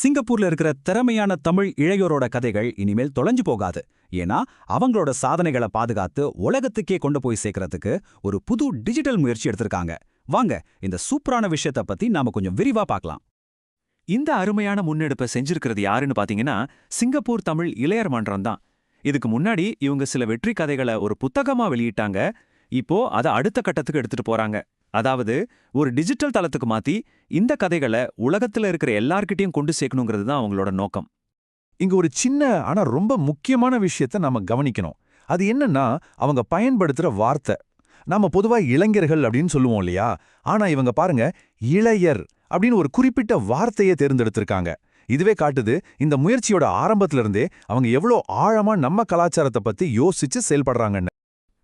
சிங்கப்பூர்ல இருக்கிற திறமையான தமிழ் இளையோரோட கதைகள் இனிமேல் தொலைஞ்சு போகாது. ஏன்னா அவங்களோட சாதனைகளை பாதுகாத்து உலகத்துக்கே கொண்டு போய் சேர்க்கறதுக்கு ஒரு புது டிஜிட்டல் முயற்சி எடுத்திருக்காங்க. வாங்க இந்த சூப்பரான விஷயத்த பத்தி நாம கொஞ்சம் விரிவா பார்க்கலாம். இந்த அருமையான முன்னெடுப்பை செஞ்சிருக்கிறது யாருன்னு பாத்தீங்கன்னா சிங்கப்பூர் தமிழ் இளையர் மன்றம் தான். இதுக்கு முன்னாடி இவங்க சில வெற்றி கதைகளை ஒரு புத்தகமா வெளியிட்டாங்க. இப்போ அதை அடுத்த கட்டத்துக்கு எடுத்துட்டு போறாங்க. அதாவது ஒரு டிஜிட்டல் தளத்துக்கு மாத்தி இந்த கதைகளை உலகத்துல இருக்கிற எல்லார்கிட்டயும் கொண்டு சேர்க்கணுங்கிறது தான் அவங்களோட நோக்கம். இங்க ஒரு சின்ன ஆனா ரொம்ப முக்கியமான விஷயத்த நாம கவனிக்கணும். அது என்னன்னா அவங்க பயன்படுத்துற வார்த்தை. நாம பொதுவா இளைஞர்கள் அப்படின்னு சொல்லுவோம் இல்லையா? ஆனா இவங்க பாருங்க இளையர் அப்படின்னு ஒரு குறிப்பிட்ட வார்த்தையை தேர்ந்தெடுத்திருக்காங்க. இதுவே காட்டுது இந்த முயற்சியோட ஆரம்பத்துல இருந்தே அவங்க எவ்வளோ ஆழமா நம்ம கலாச்சாரத்தை பத்தி யோசிச்சு செயல்படுறாங்கன்னு.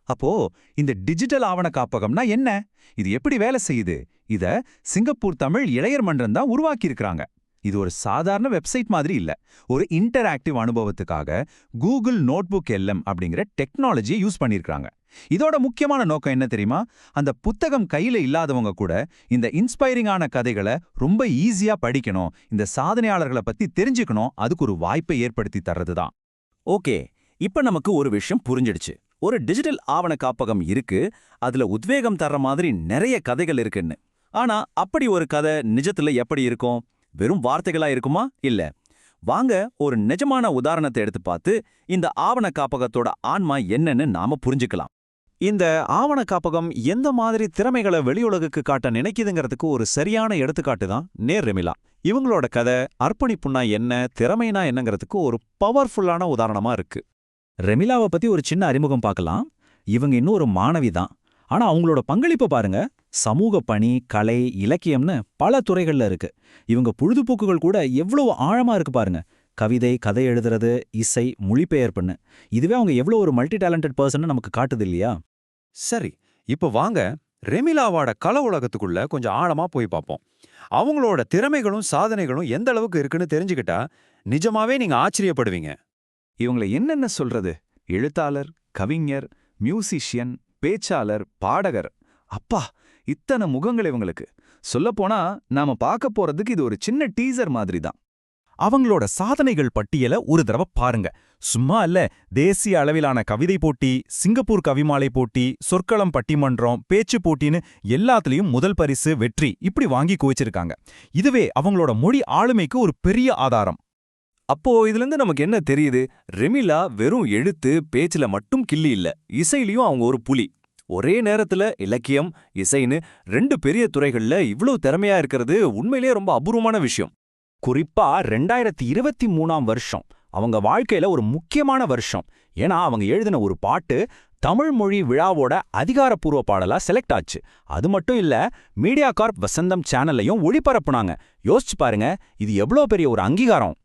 அப்போ இந்த டிஜிட்டல் ஆவண காப்பகம்னா என்ன? இது எப்படி வேலை செய்யுது? இத சிங்கப்பூர் தமிழ் இளையர் மன்றம் தான் உருவாக்கியிருக்கிறாங்க. இது ஒரு சாதாரண வெப்சைட் மாதிரி இல்ல. ஒரு இன்டராக்டிவ் அனுபவத்துக்காக கூகுள் நோட்புக் எல்எம் அப்படிங்கிற டெக்னாலஜியை யூஸ் பண்ணியிருக்காங்க இதோட முக்கியமான நோக்கம் என்ன தெரியுமா? அந்த புத்தகம் கையில இல்லாதவங்க கூட இந்த இன்ஸ்பைரிங்கான கதைகளை ரொம்ப ஈஸியா படிக்கணும். இந்த சாதனையாளர்களை பத்தி தெரிஞ்சுக்கணும். அதுக்கு ஒரு வாய்ப்பை ஏற்படுத்தி தர்றது தான் ஓகே. இப்ப நமக்கு ஒரு விஷயம் புரிஞ்சிடுச்சு. ஒரு டிஜிட்டல் ஆவண காப்பகம் இருக்கு. அதுல உத்வேகம் தர்ற மாதிரி நிறைய கதைகள் இருக்குன்னு. ஆனா அப்படி ஒரு கதை நிஜத்துல எப்படி இருக்கும்? வெறும் வார்த்தைகளா இருக்குமா? இல்ல. வாங்க ஒரு நிஜமான உதாரணத்தை எடுத்து பார்த்து இந்த ஆவண காப்பகத்தோட ஆன்மா என்னன்னு நாம புரிஞ்சுக்கலாம். இந்த ஆவண காப்பகம் எந்த மாதிரி திறமைகளை வெளியுலகுக்கு காட்ட நினைக்குதுங்கிறதுக்கு ஒரு சரியான எடுத்துக்காட்டு தான் நேர் ரெமிலா. இவங்களோட கதை அர்ப்பணிப்புனா என்ன திறமைனா என்னங்கிறதுக்கு ஒரு பவர்ஃபுல்லான உதாரணமா இருக்கு. ரெமிலாவை பத்தி ஒரு சின்ன அறிமுகம் பார்க்கலாம். இவங்க இன்னும் ஒரு மாணவி தான். ஆனா அவங்களோட பங்களிப்பை பாருங்க. சமூக பணி கலை இலக்கியம்னு பல துறைகள்ல இருக்கு. இவங்க பொழுதுபோக்குகள் கூட எவ்வளவு ஆழமா இருக்கு பாருங்க. கவிதை கதை எழுதுறது இசை மொழிபெயர்ப்புன்னு. இதுவே அவங்க எவ்வளோ ஒரு மல்டி டேலண்டட் பர்சன் நமக்கு காட்டுது இல்லையா? சரி இப்போ வாங்க. ரெமிலாவோட கல உலகத்துக்குள்ள கொஞ்சம் ஆழமா போய் பார்ப்போம். அவங்களோட திறமைகளும் சாதனைகளும் எந்த அளவுக்கு இருக்குன்னு தெரிஞ்சுக்கிட்டா நிஜமாவே நீங்க ஆச்சரியப்படுவீங்க. இவங்களை என்னென்ன சொல்றது? எழுத்தாளர் கவிஞர் மியூசிஷியன் பேச்சாளர் பாடகர். அப்பா இத்தனை முகங்கள் இவங்களுக்கு. சொல்லப்போனா நாம பார்க்க போறதுக்கு இது ஒரு சின்ன டீசர் மாதிரி தான் அவங்களோட சாதனைகள் பட்டியல ஒரு தடவை பாருங்க. சும்மா இல்ல தேசிய அளவிலான கவிதை போட்டி சிங்கப்பூர் கவிமாலை போட்டி சொற்களம் பட்டிமன்றம் பேச்சு போட்டின்னு எல்லாத்துலயும் முதல் பரிசு வெற்றி இப்படி வாங்கி குவிச்சிருக்காங்க. இதுவே அவங்களோட மொழி ஆளுமைக்கு ஒரு பெரிய ஆதாரம். அப்போ இதுலேருந்து நமக்கு என்ன தெரியுது? ரெமிலா வெறும் எழுத்து பேச்சுல மட்டும் கிள்ளி இல்ல. இசையிலயும் அவங்க ஒரு புலி. ஒரே நேரத்துல இலக்கியம் இசைன்னு ரெண்டு பெரிய துறைகள்ல இவ்ளோ திறமையா இருக்கிறது உண்மையிலேயே ரொம்ப அபூர்வமான விஷயம். குறிப்பா ரெண்டாயிரத்தி இருபத்தி மூணாம் வருஷம். அவங்க வாழ்க்கையில ஒரு முக்கியமான வருஷம். ஏன்னா அவங்க எழுதின ஒரு பாட்டு தமிழ் மொழி விழாவோட அதிகாரப்பூர்வ பாடலா செலக்ட் ஆச்சு. அது மட்டும் இல்ல மீடியா கார்ப் வசந்தம் சேனல்லையும் ஒளிபரப்புனாங்க. யோசிச்சு பாருங்க இது எவ்வளோ பெரிய ஒரு அங்கீகாரம்.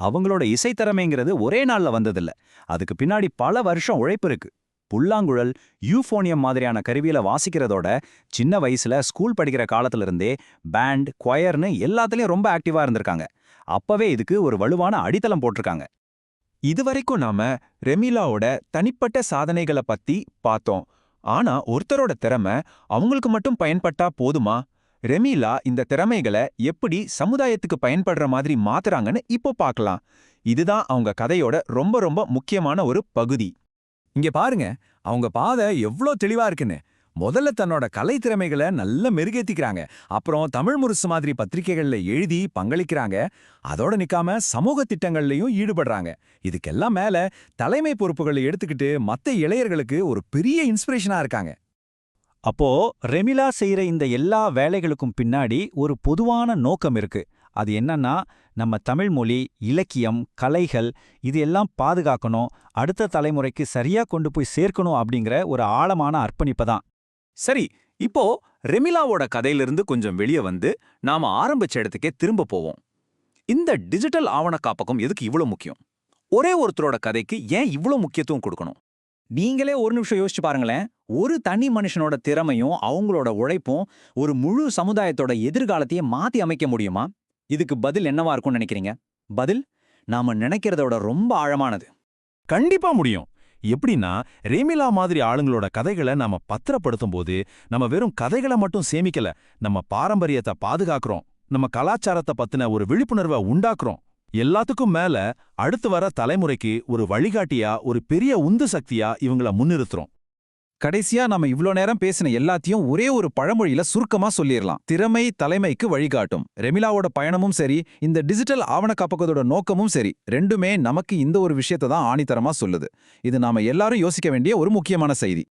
அவங்களோட இசைத்திறமைங்கிறது ஒரே நாள்ல வந்ததில்ல. அதுக்கு பின்னாடி பல வருஷம் உழைப்பு இருக்கு. புல்லாங்குழல் யூஃபோனியம் மாதிரியான கருவியில வாசிக்கிறதோட சின்ன வயசுல ஸ்கூல் படிக்கிற காலத்துல இருந்தே பேண்ட் கொயர்னு எல்லாத்துலயும் ரொம்ப ஆக்டிவா இருந்திருக்காங்க. அப்பவே இதுக்கு ஒரு வலுவான அடித்தளம் போட்டிருக்காங்க. இதுவரைக்கும் நாம ரெமிலாவோட தனிப்பட்ட சாதனைகளை பத்தி பார்த்தோம். ஆனா ஒருத்தரோட திறமை அவங்களுக்கு மட்டும் பயன்பட்டா போதுமா? ரெமிலா இந்த திறமைகளை எப்படி சமுதாயத்துக்கு பயன்படுற மாதிரி மாத்துறாங்கன்னு இப்போ பார்க்கலாம். இதுதான் அவங்க கதையோட ரொம்ப ரொம்ப முக்கியமான ஒரு பகுதி. இங்க பாருங்க அவங்க பாதை எவ்ளோ தெளிவா இருக்குன்னு. முதல்ல தன்னோட கலை திறமைகளை நல்லா மெருகேத்திக்கிறாங்க. அப்புறம் தமிழ் முரசு மாதிரி பத்திரிகைகள்ல எழுதி பங்களிக்கிறாங்க. அதோட நிக்காம சமூக திட்டங்கள்லயும் ஈடுபடுறாங்க. இதுக்கெல்லாம் மேல தலைமை பொறுப்புகளை எடுத்துக்கிட்டு மத்த இளையர்களுக்கு ஒரு பெரிய இன்ஸ்பிரேஷனா இருக்காங்க. அப்போ ரெமிலா செய்யற இந்த எல்லா வேலைகளுக்கும் பின்னாடி ஒரு பொதுவான நோக்கம் இருக்கு. அது என்னன்னா நம்ம தமிழ் மொழி இலக்கியம் கலைகள் இது எல்லாம் பாதுகாக்கணும் அடுத்த தலைமுறைக்கு சரியா கொண்டு போய் சேர்க்கணும் அப்படிங்கிற ஒரு ஆழமான அர்ப்பணிப்பு தான். சரி இப்போ ரெமிலாவோட கதையிலிருந்து கொஞ்சம் வெளியே வந்து நாம ஆரம்பிச்ச இடத்துக்கே திரும்ப போவோம். இந்த டிஜிட்டல் ஆவண காப்பகம் எதுக்கு இவ்வளோ முக்கியம்? ஒரே ஒருத்தரோட கதைக்கு ஏன் இவ்வளோ முக்கியத்துவம் கொடுக்கணும்? நீங்களே ஒரு நிமிஷம் யோசிச்சு பாருங்களேன். ஒரு தனி மனுஷனோட திறமையும் அவங்களோட உழைப்பும் ஒரு முழு சமுதாயத்தோட எதிர்காலத்தையே மாத்தி அமைக்க முடியுமா? இதுக்கு பதில் என்னவா இருக்கும்னு நினைக்கிறீங்க? பதில் நாம நினைக்கிறதோட ரொம்ப ஆழமானது. கண்டிப்பா முடியும். எப்படின்னா ரேமிலா மாதிரி ஆளுங்களோட கதைகளை நாம பத்திரப்படுத்தும் போது நம்ம வெறும் கதைகளை மட்டும் சேமிக்கல. நம்ம பாரம்பரியத்தை பாதுகாக்கிறோம். நம்ம கலாச்சாரத்தை பத்தின ஒரு விழிப்புணர்வை உண்டாக்குறோம். எல்லாத்துக்கும் மேல அடுத்து வர தலைமுறைக்கு ஒரு வழிகாட்டியா ஒரு பெரிய உந்து சக்தியா இவங்கள முன்னிறுத்துறோம். கடைசியா நாம இவ்ளோ நேரம் பேசின எல்லாத்தையும் ஒரே ஒரு பழமொழியில சுருக்கமா சொல்லிடலாம் திறமை தலைமைக்கு வழிகாட்டும். ரெமிலாவோட பயணமும் சரி இந்த டிஜிட்டல் ஆவண காப்பகத்தோட நோக்கமும் சரி ரெண்டுமே நமக்கு இந்த ஒரு விஷயத்தை தான் ஆணித்தரமா சொல்லுது. இது நாம எல்லாரும் யோசிக்க வேண்டிய ஒரு முக்கியமான செய்தி.